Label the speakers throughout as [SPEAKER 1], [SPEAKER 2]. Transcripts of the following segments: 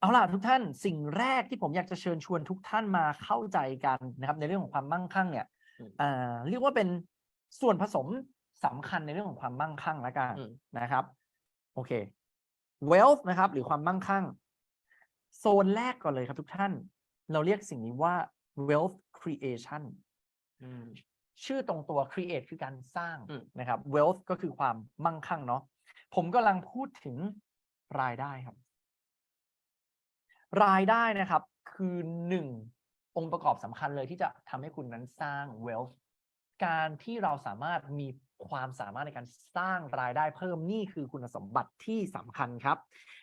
[SPEAKER 1] เอาล่ะทุกท่านสิ่งแรกที่ผมอยากจะเชิญชวนทุกท่านมาเข้าใจกันนะครับ ในเรื่องของความมั่งคั่งเนี่ย
[SPEAKER 2] อืม
[SPEAKER 1] เอ่อเรียกว่าเป็นส่วนผสมสำคัญในเรื่องของความมั่งคั่งละกัน
[SPEAKER 2] อืม
[SPEAKER 1] นะครับ โอเค wealth นะครับ หรือความมั่งคั่ง โซนแรกก่อนเลยครับทุกท่าน เราเรียกสิ่งนี้ว่า wealth creation
[SPEAKER 2] อืม
[SPEAKER 1] ชื่อตรงตัว create คือการสร้าง
[SPEAKER 2] อืม
[SPEAKER 1] นะครับ wealth ก็คือความมั่งคั่งเนาะผมกำลังพูดถึงรายได้ครับ รายได้นะครับคือหนึ่งองค์ประกอบสำคัญเลยที่จะทำให้คุณนั้นสร้าง wealth การที่เราสามารถมีความสามารถในการสร้างรายได้เพิ่มนี่คือคุณสมบัติที่สำคัญครับ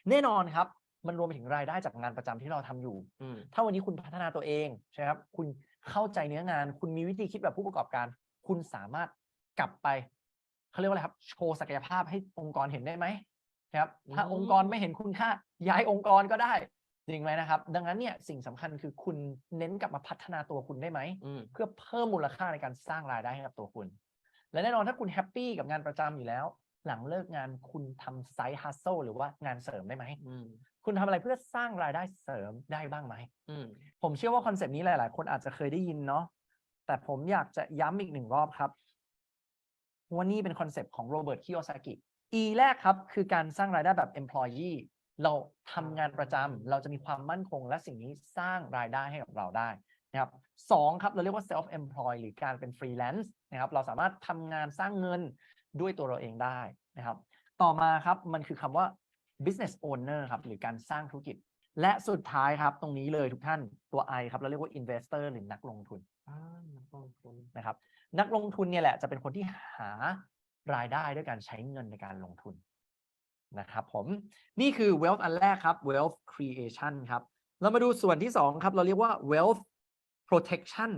[SPEAKER 1] แน่นอนครับ มันรวมไปถึงรายได้จากงานประจำที่เราทำอยู่
[SPEAKER 2] อืม
[SPEAKER 1] ถ้าวันนี้คุณพัฒนาตัวเองใช่ไหมครับ คุณเข้าใจเนื้องาน คุณมีวิธีคิดแบบผู้ประกอบการ คุณสามารถกลับไปเขาเรียกว่าอะไรครับ โชว์ศักยภาพให้องค์กรเห็นได้ไหมนะครับ ถ้า
[SPEAKER 2] อืม
[SPEAKER 1] องค์กรไม่เห็นคุณค่าย้ายองค์กรก็ได้ จริงไหมนะครับ ดังนั้นเนี่ยสิ่งสำคัญคือคุณเน้นกลับมาพัฒนาตัวคุณได้ไหม
[SPEAKER 2] อืม
[SPEAKER 1] เพื่อเพิ่มมูลค่าในการสร้างรายได้ให้กับตัวคุณ และแน่นอนถ้าคุณแฮปปี้กับงานประจำอยู่แล้ว หลังเลิกงานคุณทำไซด์ฮัสโซหรือว่างานเสริมได้ไหม
[SPEAKER 2] อืม
[SPEAKER 1] คุณทำอะไรเพื่อสร้างรายได้เสริมได้บ้างไหม
[SPEAKER 2] อืม
[SPEAKER 1] ผมเชื่อว่าคอนเซปต์นี้หลาย ๆ คนอาจจะเคยได้ยินเนาะแต่ผมอยากจะย้ำอีกหนึ่งรอบครับว่านี่เป็นคอนเซปต์ของโรเบิร์ตคิโอซากิ E แรกครับ คือการสร้างรายได้แบบ employee เราทำงานประจำเราจะมีความมั่นคง และสิ่งนี้สร้างรายได้ให้กับเราได้นะครับสองครับเราเรียกว่า self employ หรือการเป็น freelance นะครับเราสามารถทำงานสร้างเงินด้วยตัวเราเองได้นะครับ ต่อมาครับมันคือคำว่า business owner ครับหรือการสร้างธุรกิจ และสุดท้ายครับตรงนี้เลยทุกท่านตัว I ครับเราเรียกว่า investor หรือนักลงทุน
[SPEAKER 2] อ่านักลงทุน
[SPEAKER 1] นะครับ นักลงทุนเนี่ยแหละจะเป็นคนที่หารายได้ด้วยการใช้เงินในการลงทุน นะครับผมนี่คือ wealth อันแรกครับ wealth creation ครับ เรามาดูส่วนที่สองครับ เราเรียกว่า wealth protection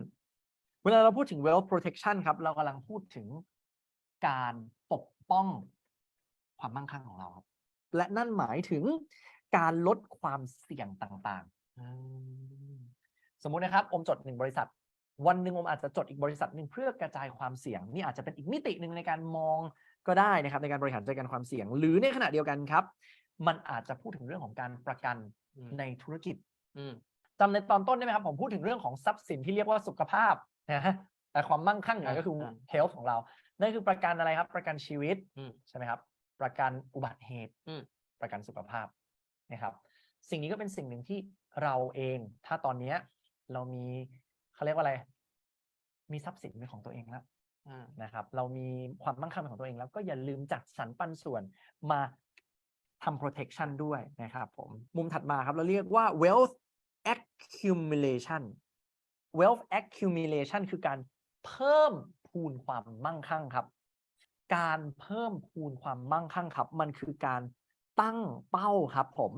[SPEAKER 1] เวลาเราพูดถึง wealth protection ครับ เรากำลังพูดถึงการปกป้องความมั่งคั่งของเราครับและนั่นหมายถึงการลดความเสี่ยงต่างๆ สมมุตินะครับ อมจดหนึ่งบริษัท วันหนึ่งอมอาจจะจดอีกบริษัทหนึ่งเพื่อกระจายความเสี่ยง นี่อาจจะเป็นอีกมิติหนึ่งในการมอง ก็ได้นะครับในการบริหารจัดการความเสี่ยง หรือในขณะเดียวกันครับ มันอาจจะพูดถึงเรื่องของการประกัน
[SPEAKER 2] อืม
[SPEAKER 1] ในธุรกิจ
[SPEAKER 2] อืม
[SPEAKER 1] จำในตอนต้นได้ไหมครับ ผมพูดถึงเรื่องของทรัพย์สินที่เรียกว่าสุขภาพนะฮะแต่ความมั่งคั่งเนี่ยก็คือ health ของเรา นั่นคือประกันอะไรครับ ประกันชีวิต
[SPEAKER 2] อืม
[SPEAKER 1] ใช่ไหมครับ ประกันอุบัติเหตุ
[SPEAKER 2] อืม
[SPEAKER 1] ประกันสุขภาพนะครับ สิ่งนี้ก็เป็นสิ่งหนึ่งที่เราเอง ถ้าตอนเนี้ยเรามีเขาเรียกว่าอะไร มีทรัพย์สินเป็นของตัวเองแล้ว
[SPEAKER 2] อ่า
[SPEAKER 1] นะครับ เรามีความมั่งคั่งของตัวเองแล้วก็อย่าลืมจัดสรรปันส่วนมาทำ protection ด้วยนะครับผมมุมถัดมาครับเราเรียกว่า wealth accumulation wealth accumulation คือการเพิ่มพูนความมั่งคั่งครับ การเพิ่มพูนความมั่งคั่งครับ มันคือการตั้งเป้าครับ ผม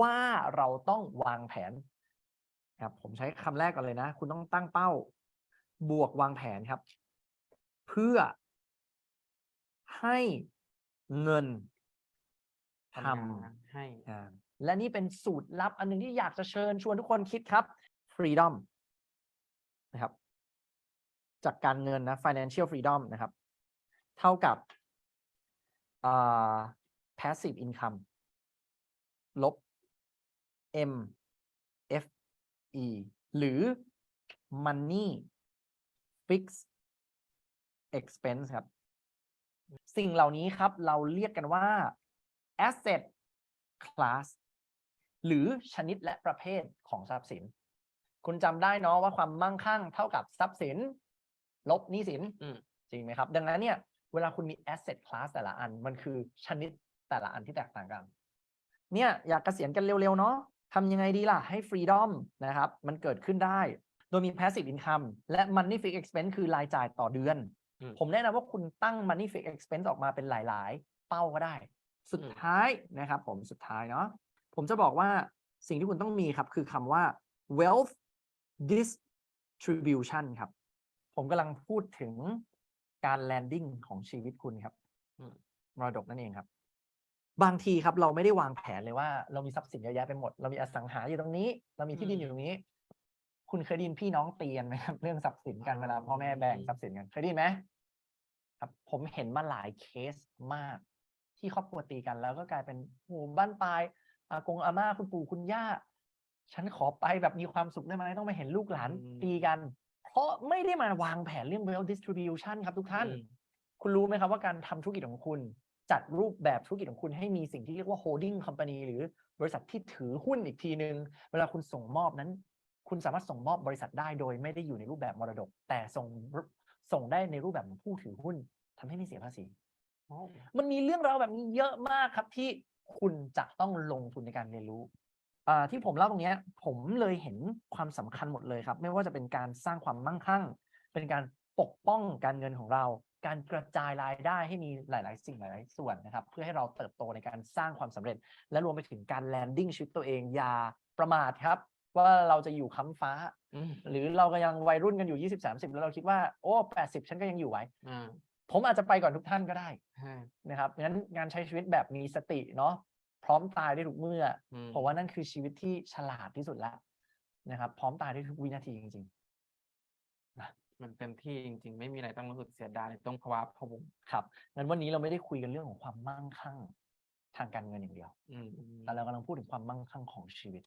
[SPEAKER 1] ว่าเราต้องวางแผนครับผมใช้คำแรกก่อนเลยนะ คุณต้องตั้งเป้า บวกวางแผนครับ เพื่อ ให้เงินท
[SPEAKER 2] ทำงานให้ำ
[SPEAKER 1] งานและนี่เป็นสูตรลับอันหนึงที่อยากจะเชิญชวนทุกคนคิดครับ freedom นะครับ จากการเงินนะ financial freedom นะครับ เท่ากับอ่า passive income ลบ M F E หรือ money fixed expense ครับ สิ่งเหล่านี้ครับเราเรียกกันว่า asset class หรือชนิดและประเภทของทรัพย์สิน คุณจำได้เนาะว่าความมั่งคั่งเท่ากับทรัพย์สิน ลบหนี้สิน
[SPEAKER 2] อืม
[SPEAKER 1] จริงไหมครับ ดังนั้นเนี่ยเวลาคุณมี asset class แต่ละอันมันคือชนิดแต่ละอันที่แตกต่างกัน เนี่ยอยากเกษียณกันเร็วๆเนาะทำยังไงดีล่ะ ให้ freedom นะครับ มันเกิดขึ้นได้ โดยมี passive income และ money fixed expense คือรายจ่ายต่อเดือน
[SPEAKER 2] อืม
[SPEAKER 1] ผมแนะนำว่าคุณตั้ง money fixed expense ออกมาเป็นหลาย ๆ เป้าก็ได้ สุด
[SPEAKER 2] อืม
[SPEAKER 1] ท้ายนะครับผมสุดท้ายเนาะผมจะบอกว่าสิ่งที่คุณต้องมีครับ คือคำว่า wealth distribution ครับ ผมกำลังพูดถึงการ landing ของชีวิตคุณครับ
[SPEAKER 2] อืม
[SPEAKER 1] มรดกนั่นเองครับ บางทีครับเราไม่ได้วางแผนเลยว่า เรามีทรัพย์สินเยอะแยะไปหมด เรามีอสังหาอยู่ตรงนี้ เรามีที่ดินอยู่ตรงนี้ คุณเคยได้ยินพี่น้องเตียนไหมครับ เรื่องทรัพย์สินกันเวลาพ่อแม่แบ่งทรัพย์สินกันเคยได้ยินไหมครับ ผมเห็นมาหลายเคสมาก ที่ครอบครัวตีกันแล้วก็กลายเป็นโหบ้านปลายอากงอาม่าคุณปู่คุณย่า ฉันขอไปแบบมีความสุขได้ไหมต้องไปเห็นลูกหลาน
[SPEAKER 2] อืม
[SPEAKER 1] ตีกัน เพราะไม่ได้มาวางแผนเรื่อง wealth distribution ครับทุกท่าน
[SPEAKER 2] อืม
[SPEAKER 1] คุณรู้ไหมครับว่าการทำธุรกิจของคุณ จัดรูปแบบธุรกิจของคุณให้มีสิ่งที่เรียกว่า holding company หรือบริษัทที่ถือหุ้นอีกทีนึง เวลาคุณส่งมอบนั้น คุณสามารถส่งมอบบริษัทได้โดยไม่ได้อยู่ในรูปแบบมรดก แต่ส่งส่งได้ในรูปแบบของผู้ถือหุ้นทำให้ไม่เสียภาษี
[SPEAKER 2] โอ้
[SPEAKER 1] มันมีเรื่องราวแบบนี้เยอะมากครับที่คุณจะต้องลงทุนในการเรียนรู้อ่าที่ผมเล่าตรงเนี้ยผมเลยเห็นความสำคัญหมดเลยครับ ไม่ว่าจะเป็นการสร้างความมั่งคั่ง เป็นการปกป้องการเงินของเรา การกระจายรายได้ให้มีหลาย ๆ สิ่งหลาย ๆ ส่วนนะครับ เพื่อให้เราเติบโตในการสร้างความสำเร็จ และรวมไปถึงการแลนดิ้งชีวิตตัวเองอย่าประมาทครับ ว่าเราจะอยู่ค้ำฟ้า
[SPEAKER 2] อืม
[SPEAKER 1] หรือเราก็ยังวัยรุ่นกันอยู่20 30แล้วเราคิดว่าโอ้80ฉันก็ยังอยู่ไหว
[SPEAKER 2] อ่า
[SPEAKER 1] ผมอาจจะไปก่อนทุกท่านก็ได้
[SPEAKER 2] ใช่
[SPEAKER 1] นะครับงั้นงานใช้ชีวิตแบบมีสติเนาะพร้อมตายได้ทุกเมื่อ
[SPEAKER 2] อืม
[SPEAKER 1] ผมว่านั่นคือชีวิตที่ฉลาดที่สุดแล้วนะครับ พร้อมตายได้ทุกวินาทีจริง
[SPEAKER 2] มันเต็มที่จริง ๆ ไม่มีอะไรต้องรู้สึกเสียดายต้องภาวะพะวง
[SPEAKER 1] ๆครับงั้นวันนี้เราไม่ได้คุยกันเรื่องของความมั่งคั่งทางการเงินอย่างเดียว
[SPEAKER 2] อืม
[SPEAKER 1] แต่เรากำลังพูดถึงความมั่งคั่งของชีวิต